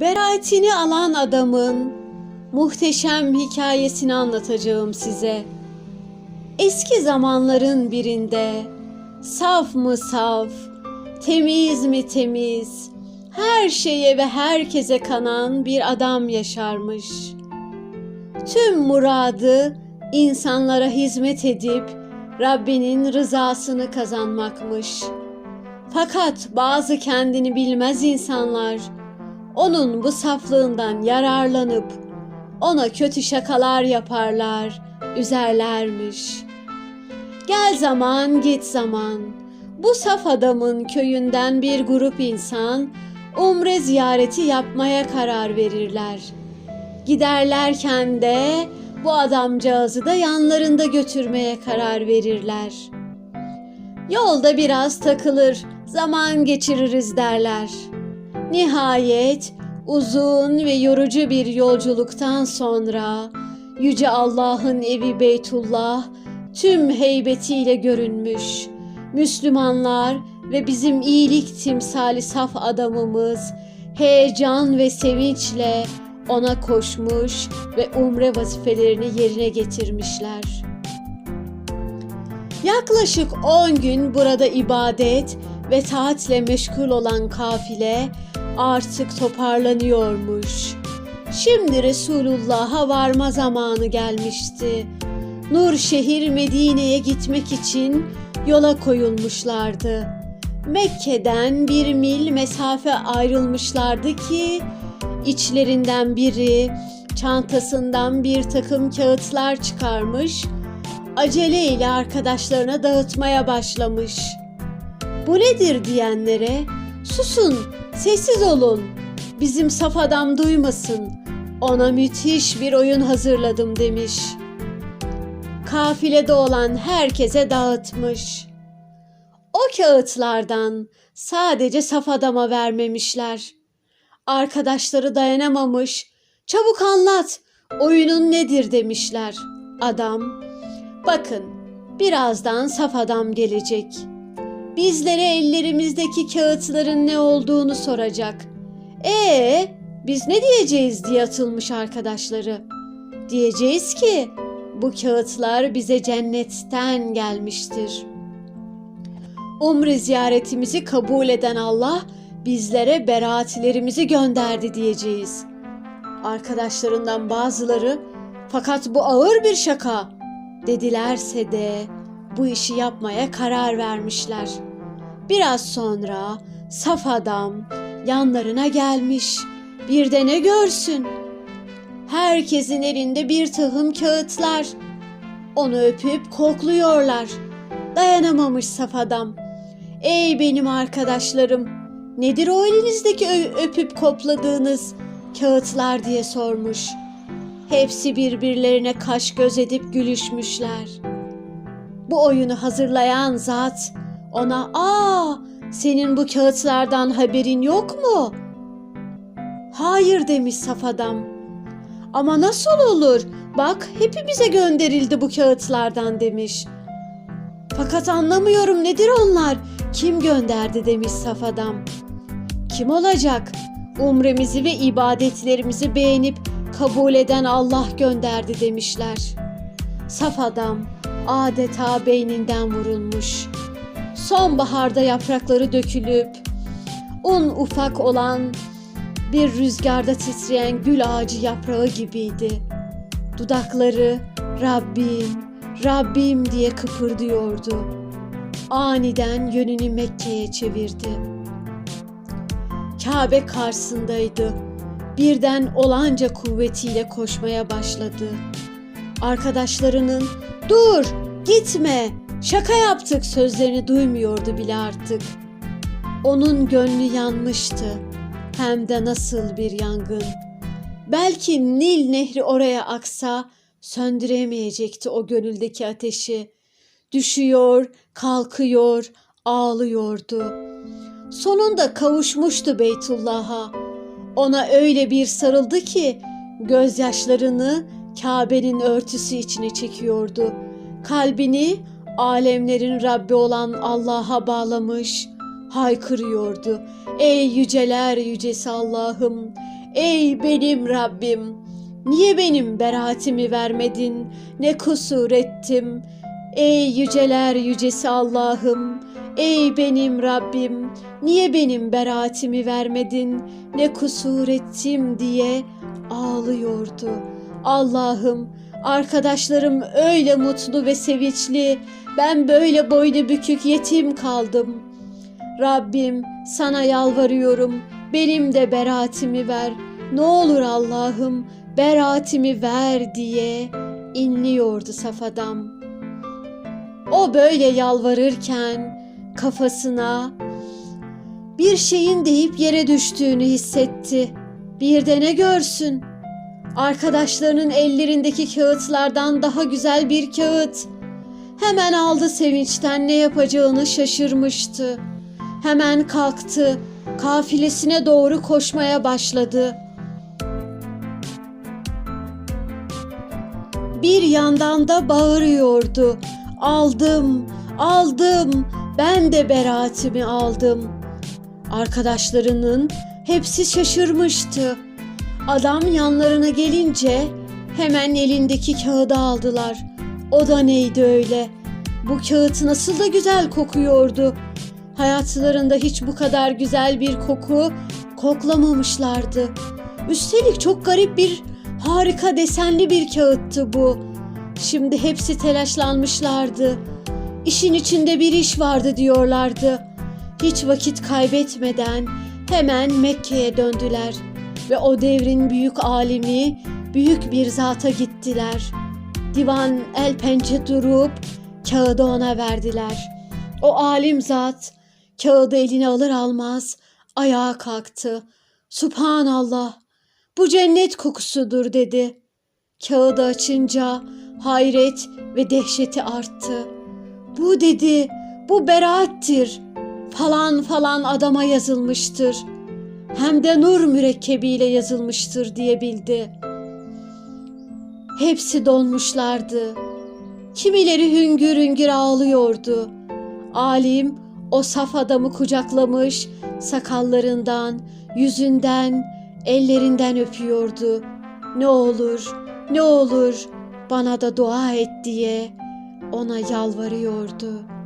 Beraatini alan adamın muhteşem hikayesini anlatacağım size. Eski zamanların birinde saf mı saf, temiz mi temiz, her şeye ve herkese kanan bir adam yaşarmış. Tüm muradı insanlara hizmet edip Rabbinin rızasını kazanmakmış. Fakat bazı kendini bilmez insanlar onun bu saflığından yararlanıp ona kötü şakalar yaparlar, üzerlermiş. Gel zaman git zaman. Bu saf adamın köyünden bir grup insan umre ziyareti yapmaya karar verirler. Giderlerken de bu adamcağızı da yanlarında götürmeye karar verirler. Yolda biraz takılır, zaman geçiririz derler. Nihayet uzun ve yorucu bir yolculuktan sonra yüce Allah'ın evi Beytullah tüm heybetiyle görünmüş. Müslümanlar ve bizim iyilik timsali saf adamımız heyecan ve sevinçle ona koşmuş ve umre vazifelerini yerine getirmişler. Yaklaşık 10 gün burada ibadet ve taatle meşgul olan kafile artık toparlanıyormuş. Şimdi Resulullah'a varma zamanı gelmişti. Nur şehir Medine'ye gitmek için yola koyulmuşlardı. Mekke'den bir mil mesafe ayrılmışlardı ki içlerinden biri çantasından bir takım kağıtlar çıkarmış, aceleyle arkadaşlarına dağıtmaya başlamış. Bu nedir diyenlere susun, sessiz olun, bizim saf adam duymasın, ona müthiş bir oyun hazırladım demiş. Kafilede olan herkese dağıtmış. O kağıtlardan sadece saf adama vermemişler. Arkadaşları dayanamamış, çabuk anlat, oyunun nedir demişler. Adam, bakın birazdan saf adam gelecek. Bizlere ellerimizdeki kağıtların ne olduğunu soracak. Ee, biz ne diyeceğiz diye atılmış arkadaşları. Diyeceğiz ki bu kağıtlar bize cennetten gelmiştir. Umre ziyaretimizi kabul eden Allah bizlere beraatlerimizi gönderdi diyeceğiz. Arkadaşlarından bazıları fakat bu ağır bir şaka dedilerse de bu işi yapmaya karar vermişler. Biraz sonra saf adam yanlarına gelmiş. Bir de ne görsün? Herkesin elinde bir tahım kağıtlar. Onu öpüp kokluyorlar. Dayanamamış saf adam. Ey benim arkadaşlarım, nedir o elinizdeki öpüp kopladığınız kağıtlar diye sormuş. Hepsi birbirlerine kaş göz edip gülüşmüşler. Bu oyunu hazırlayan zat ona ''Aa, senin bu kağıtlardan haberin yok mu?'' ''Hayır'' demiş saf adam. ''Ama nasıl olur? Bak hepimize gönderildi bu kağıtlardan.'' demiş. ''Fakat anlamıyorum nedir onlar? Kim gönderdi?'' demiş saf adam. ''Kim olacak? Umremizi ve ibadetlerimizi beğenip kabul eden Allah gönderdi.'' demişler. Saf adam adeta beyninden vurulmuş. Sonbaharda yaprakları dökülüp un ufak olan bir rüzgarda titreyen gül ağacı yaprağı gibiydi. Dudakları Rabbim, Rabbim diye kıpırdıyordu. Aniden yönünü Mekke'ye çevirdi. Kabe karşısındaydı. Birden olanca kuvvetiyle koşmaya başladı. Arkadaşlarının "Dur, gitme, şaka yaptık." sözlerini duymuyordu bile artık. Onun gönlü yanmıştı. Hem de nasıl bir yangın. Belki Nil nehri oraya aksa söndüremeyecekti o gönüldeki ateşi. Düşüyor, kalkıyor, ağlıyordu. Sonunda kavuşmuştu Beytullah'a. Ona öyle bir sarıldı ki gözyaşlarını Kabe'nin örtüsü içine çekiyordu. Kalbini alemlerin Rabbi olan Allah'a bağlamış, haykırıyordu. Ey yüceler yücesi Allah'ım, Ey benim Rabbim! Niye benim beraatimi vermedin? Ne kusur ettim? Ey yüceler yücesi Allah'ım! Ey benim Rabbim! Niye benim beraatimi vermedin? Ne kusur ettim diye ağlıyordu. Allah'ım arkadaşlarım öyle mutlu ve sevinçli. Ben böyle boynu bükük yetim kaldım. Rabbim sana yalvarıyorum. Benim de beraatimi ver. Ne olur Allah'ım beraatimi ver diye inliyordu Safadam. O böyle yalvarırken kafasına bir şeyin deyip yere düştüğünü hissetti. Bir de ne görsün? Arkadaşlarının ellerindeki kağıtlardan daha güzel bir kağıt. Hemen aldı sevinçten ne yapacağını şaşırmıştı. Hemen kalktı, kafilesine doğru koşmaya başladı. Bir yandan da bağırıyordu. Aldım, aldım, ben de beraatimi aldım. Arkadaşlarının hepsi şaşırmıştı. Adam yanlarına gelince hemen elindeki kağıdı aldılar. O da neydi öyle? Bu kağıt nasıl da güzel kokuyordu. Hayatlarında hiç bu kadar güzel bir koku koklamamışlardı. Üstelik çok garip bir, harika desenli bir kağıttı bu. Şimdi hepsi telaşlanmışlardı. İşin içinde bir iş vardı diyorlardı. Hiç vakit kaybetmeden hemen Mekke'ye döndüler ve o devrin büyük alimi, büyük bir zata gittiler. Divan el pençe durup kağıdı ona verdiler. O alim zat kağıdı eline alır almaz ayağa kalktı. Subhanallah bu cennet kokusudur dedi. Kağıdı açınca hayret ve dehşeti arttı. Bu dedi, bu beraattir. Falan falan adama yazılmıştır. Hem de nur mürekkebiyle yazılmıştır diye bildi. Hepsi donmuşlardı. Kimileri hüngür hüngür ağlıyordu. Alim o saf adamı kucaklamış, sakallarından, yüzünden, ellerinden öpüyordu. Ne olur, ne olur bana da dua et diye ona yalvarıyordu.''